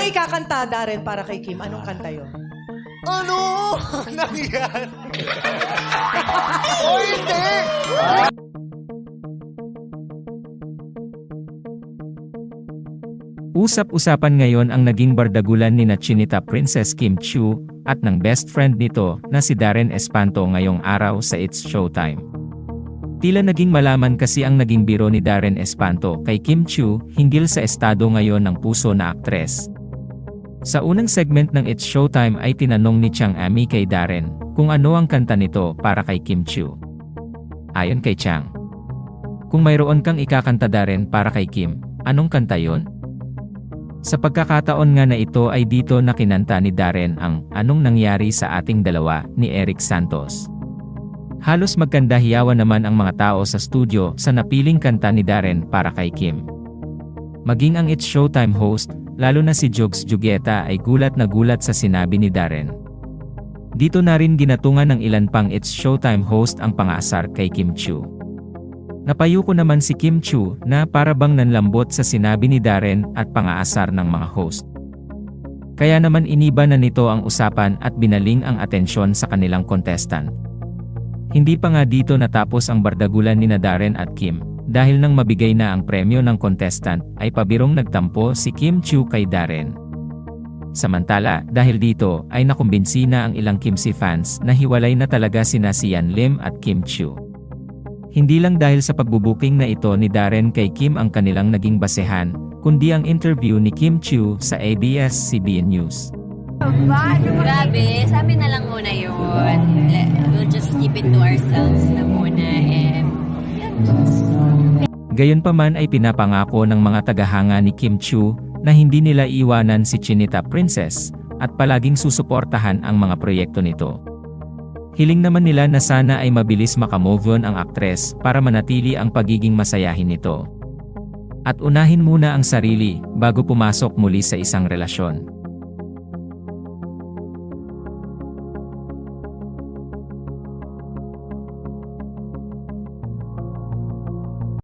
bang ikakanta, Darren, para kay Kim? Anong kanta yun? Ano? Nang yan? o hindi! Usap-usapan ngayon ang naging bardagulan ni na Chinita Princess Kim Chu at ng best friend nito na si Darren Espanto ngayong araw sa It's Showtime. Tila naging malaman kasi ang naging biro ni Darren Espanto kay Kim Chu hinggil sa estado ngayon ng puso na aktres. Sa unang segment ng It's Showtime ay tinanong ni Chang Ami kay Darren kung ano ang kanta nito para kay Kim Chu. Ayon kay Chang, kung mayroon kang ikakanta Darren para kay Kim, anong kanta yon? Sa pagkakataon nga na ito ay dito na kinanta ni Darren ang Anong Nangyari sa Ating Dalawa ni Eric Santos. Halos magkandahiyawan naman ang mga tao sa studio sa napiling kanta ni Darren para kay Kim. Maging ang It's Showtime host, lalo na si Jogs Jugueta ay gulat na gulat sa sinabi ni Darren. Dito na rin ginatungan ng ilan pang It's Showtime host ang pangaasar kay Kim Chu. Napayuko naman si Kim Chu na para bang nanlambot sa sinabi ni Darren at pangaasar ng mga host. Kaya naman iniba na nito ang usapan at binaling ang atensyon sa kanilang contestant. Hindi pa nga dito natapos ang bardagulan ni Darren at Kim, dahil nang mabigay na ang premyo ng contestant, ay pabirong nagtampo si Kim Chu kay Darren. Samantala, dahil dito, ay nakumbinsi na ang ilang Kimsi fans na hiwalay na talaga sina si Yan Lim at Kim Chu. Hindi lang dahil sa pagbubuking na ito ni Darren kay Kim ang kanilang naging basehan, kundi ang interview ni Kim Chu sa ABS-CBN News. Grabe, sabi na lang muna yun. We'll just keep it to ourselves na Gayunpaman ay pinapangako ng mga tagahanga ni Kim Chu na hindi nila iwanan si Chinita Princess at palaging susuportahan ang mga proyekto nito. Hiling naman nila na sana ay mabilis makamove on ang aktres para manatili ang pagiging masayahin nito. At unahin muna ang sarili bago pumasok muli sa isang relasyon.